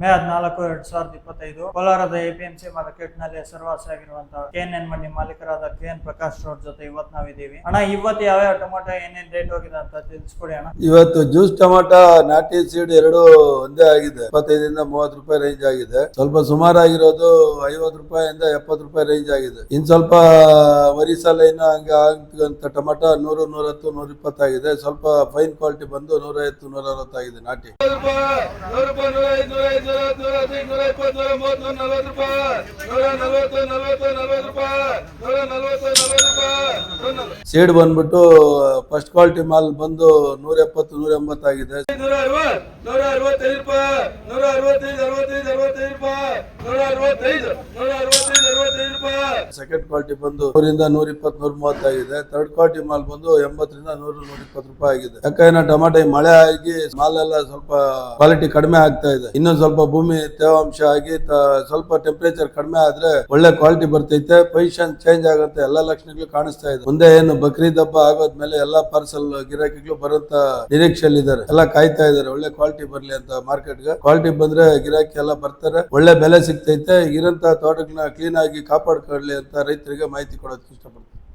ಮೇ ಹದಿನಾಲ್ಕು ಎರಡ್ ಸಾವಿರದ ಇಪ್ಪತ್ತೈದು ಕೋಲಾರದ ಎಪಿಎಂಸಿ ಮಾರ್ಕೆಟ್ನಲ್ಲಿ ಹೆಸರುವಾಸಿಯಾಗಿರುವಂತಹ ಕೆಎನ್ ಎನ್ ಮಂಡಿ ಮಾಲೀಕರಾದ ಕೆ ಎನ್ ಪ್ರಕಾಶ್ ಅವ್ರ ಜೊತೆ ಇವತ್ತು ನಾವಿದ್ದೀವಿ. ಅಣ್ಣ ಇವತ್ತು ಯಾವ್ಯಾವ ಟೊಮೊಟೊ ಏನೇನ್ ರೇಟ್ ಹೋಗಿದೆ ಅಂತ ತಿಳಿಸ್ಕೊಡಿ ಅಣ್ಣ. ಇವತ್ತು ಜ್ಯೂಸ್ ಟೊಮೊಟೊ ನಾಟಿ ಸೀಡ್ ಎರಡು ಒಂದೇ ಆಗಿದೆ. ಇಪ್ಪತ್ತೈದರಿಂದ ಮೂವತ್ತು ರೂಪಾಯಿ ರೇಂಜ್ ಆಗಿದೆ. ಸ್ವಲ್ಪ ಸುಮಾರಾಗಿರೋದು ಐವತ್ತು ರೂಪಾಯಿಂದ ಎಪ್ಪತ್ತು ರೂಪಾಯಿ ರೇಂಜ್ ಆಗಿದೆ. ಇನ್ ಸ್ವಲ್ಪ ವರಿಸಲ ಇನ್ನು ಹಂಗೆ ಆಗಂತ ಟೊಮೊಟೊ ನೂರು ನೂರತ್ತು ನೂರ ಇಪ್ಪತ್ತಾಗಿದೆ ಸ್ವಲ್ಪ ಫೈನ್ ಕ್ವಾಲಿಟಿ ಬಂದು ನೂರೈವತ್ತು ನೂರ ಅರವತ್ತಾಗಿದೆ ನಾಟಿ ನೂರು ನೂರ ನೂರ ಹದಿನೈದು ಇಪ್ಪತ್ತು ನೂರ ಮೂವತ್ತು ನೂರ ನಲ್ವತ್ತು ರೂಪಾಯಿ. ನೂರ ನಲ್ವತ್ತು ನಲ್ವತ್ತು ನಲ್ವತ್ತು ರೂಪಾಯಿ. ನೂರ ನಲ್ವತ್ತು ನಲ್ವತ್ತು ರೂಪಾಯಿ. ಸೀಡ್ ಬಂದ್ಬಿಟ್ಟು ಫಸ್ಟ್ ಕ್ವಾಲಿಟಿ ಮಾಲ್ ಬಂದು ನೂರ ಎಪ್ಪತ್ತು ನೂರ ಎಂಬತ್ತಾಗಿದೆ ನೂರ ಐವತ್ತು ನೂರ ಅರವತ್ತೈದು ರೂಪಾಯಿ. ನೂರ ಅರವತ್ತೈದು ಅರವತ್ತೈದು ಅರವತ್ತೈದು ರೂಪಾಯಿ. ನೂರ ಅರವತ್ತೈದು ನೂರ ಅರವತ್ತು ಸೆಕೆಂಡ್ ಕ್ವಾಲಿಟಿ ಬಂದು ನೂರಿಂದ ನೂರ ಇಪ್ಪತ್ ನೂರ ಮೂವತ್ತಾಗಿದೆ ಥರ್ಡ್ ಕ್ವಾಲಿಟಿ ಮಾಲ್ ಬಂದು ಎಂಬತ್ತರಿಂದ ನೂರ ನೂರ ಇಪ್ಪತ್ತು ರೂಪಾಯಿ ಆಗಿದೆ. ಯಾಕಂದ್ರೆ ಟೊಮಾಟೊ ಮಳೆ ಆಗಿ ಮಾಲ್ ಎಲ್ಲ ಸ್ವಲ್ಪ ಕ್ವಾಲಿಟಿ ಕಡಿಮೆ ಆಗ್ತಾ ಇದೆ. ಇನ್ನು ಸ್ವಲ್ಪ ಭೂಮಿ ತೇವಾಂಶ ಆಗಿ ಸ್ವಲ್ಪ ಟೆಂಪರೇಚರ್ ಕಡಿಮೆ ಆದ್ರೆ ಒಳ್ಳೆ ಕ್ವಾಲಿಟಿ ಬರ್ತೈತೆ. ಪೊಸಿಷನ್ ಚೇಂಜ್ ಆಗುತ್ತೆ ಎಲ್ಲಾ ಲಕ್ಷಣಗಳು ಕಾಣಿಸ್ತಾ ಇದೆ. ಮುಂದೆ ಏನು ಬಕ್ರೀದ್ ಹಬ್ಬ ಆಗೋದ್ಮೇಲೆ ಎಲ್ಲಾ ಪಾರ್ಸಲ್ ಗಿರಾಕಿಗಳು ಬರುವಂತ ನಿರೀಕ್ಷೆಯಲ್ಲಿ ಇದ್ದಾರೆ. ಎಲ್ಲ ಕಾಯ್ತಾ ಇದ್ದಾರೆ. ಒಳ್ಳೆ ಕ್ವಾಲಿಟಿ ಬರ್ಲಿ ಅಂತ ಮಾರ್ಕೆಟ್ಗೆ. ಕ್ವಾಲಿಟಿ ಬಂದ್ರೆ ಗಿರಾಕಿ ಎಲ್ಲ ಬರ್ತಾರೆ. ಒಳ್ಳೆ ಬೆಲೆ ಸಿಗ್ತೈತೆ. ಇರಂತ ತೋಟಗಳನ್ನ ಕ್ಲೀನ್ ಆಗಿ ಕಾಪಾಡ್ಕೊಳ್ಳಿ ಅಂತ ರೈತರಿಗೆ ಮಾಹಿತಿ ಕೊಡೋದಕ್ಕೆ ಇಷ್ಟಪಡ್ತೀನಿ.